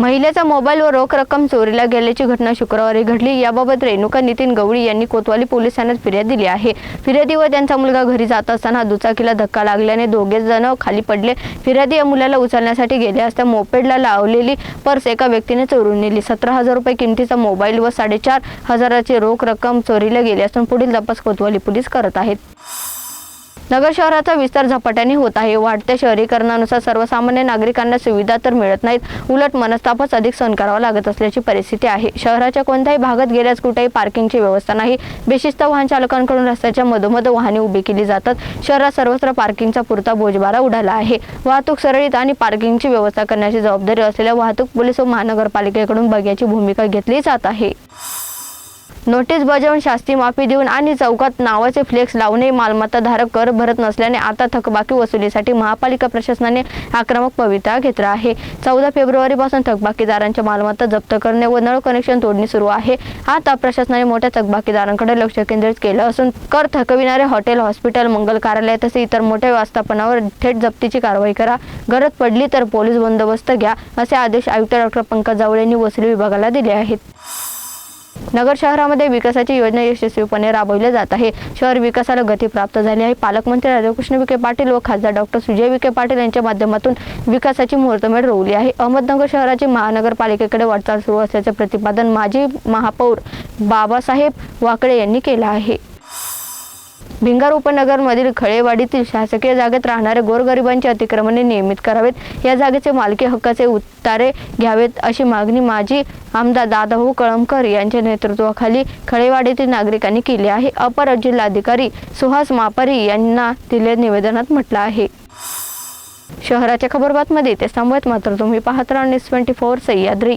महिलेचा मोबाईल व रोख रक्कम चोरीला गेल्याची घटना शुक्रवारी घडली. याबाबत रेणुका नितीन गवळी यांनी कोतवाली पोलिसांनाच फिर्याद दिली आहे. फिर्यादी व त्यांचा मुलगा घरी जात असताना दुचाकीला धक्का लागल्याने दोघे जण खाली पडले. फिर्यादी या मुलाला उचलण्यासाठी गेले असता मोपेडला लावलेली पर्स एका व्यक्तीने चोरून नेली. सतरा हजार रुपये किमतीचा मोबाईल व साडेचार हजाराची रोख रक्कम चोरीला गेली असून पुढील तपास कोतवाली पोलीस करत आहेत. नगर शहराचा विस्तार झपाट्याने होत आहे. वाढत्या शहरीकरणानुसार सर्वसामान्य नागरिकांना सुविधा तर मिळत नाहीत. उलट मनस्तापच अधिक सहन करावा लागत असल्याची परिस्थिती आहे. शहराच्या कोणत्याही भागात गेल्यास कुठेही पार्किंगची व्यवस्था नाही. बेशिस्त वाहन चालकांकडून रस्त्याच्या मधोमध वाहने उभी केली जातात. शहरात सर्वत्र पार्किंगचा पुरता बोजबारा उडाला आहे. वाहतूक सरळीत आणि पार्किंगची व्यवस्था करण्याची जबाबदारी असलेल्या वाहतूक पोलीस व महानगरपालिकेकडून बघ्याची भूमिका घेतली जात आहे. नोटीस बजावून शास्ती माफी देऊन आणि चौकात नावाचे फ्लेक्स लावूनही मालमत्ता धारक कर भरत नसल्याने आता थकबाकी वसुलीसाठी महापालिका प्रशासनाने आक्रमक पवित्रा घेतला आहे. चौदा फेब्रुवारीपासून थकबाकीदारांच्या मालमत्ता जप्त करणे व नळ कनेक्शन तोडणी सुरू आहे. आता प्रशासनाने मोठ्या थकबाकीदारांकडे लक्ष केंद्रित केलं असून कर थकविणारे हॉटेल हॉस्पिटल मंगल कार्यालय तसे इतर मोठ्या व्यवस्थापनावर थेट जप्तीची कारवाई करा. गरज पडली तर पोलीस बंदोबस्त घ्या असे आदेश आयुक्त डॉक्टर पंकज जावळे यांनी वसुली विभागाला दिले आहेत. नगर शहरामध्ये विकासाची योजना यशस्वीपणे राबवल्या जात आहे. शहर विकासाला गती प्राप्त झाली आहे. पालकमंत्री राधाकृष्ण विखे पाटील व खासदार डॉक्टर सुजय विखे पाटील यांच्या माध्यमातून विकासाची मुहूर्तमेढ रोवली आहे. अहमदनगर शहराची महानगरपालिकेकडे वाटचाल सुरू असल्याचे प्रतिपादन माजी महापौर बाबासाहेब वाकडे यांनी केलं आहे. भिंगार उपनगरमधील खळेवाडीतील शासकीय जागेत राहणारे गोरगरिबांचे अतिक्रमणे नियमित करावेत. या जागेचे मालकी हक्काचे उतारे घ्यावेत अशी मागणी माजी आमदार दादाभाऊ कळमकर यांच्या नेतृत्वाखाली खळेवाडीतील नागरिकांनी केली आहे. अपर जिल्हाधिकारी सुहास मापारी यांना दिलेल्या निवेदनात म्हटलं आहे. शहराच्या खबरबातमध्ये ते थांबवत मात्र तुम्ही पाहत राहा news twenty four Sahyadri.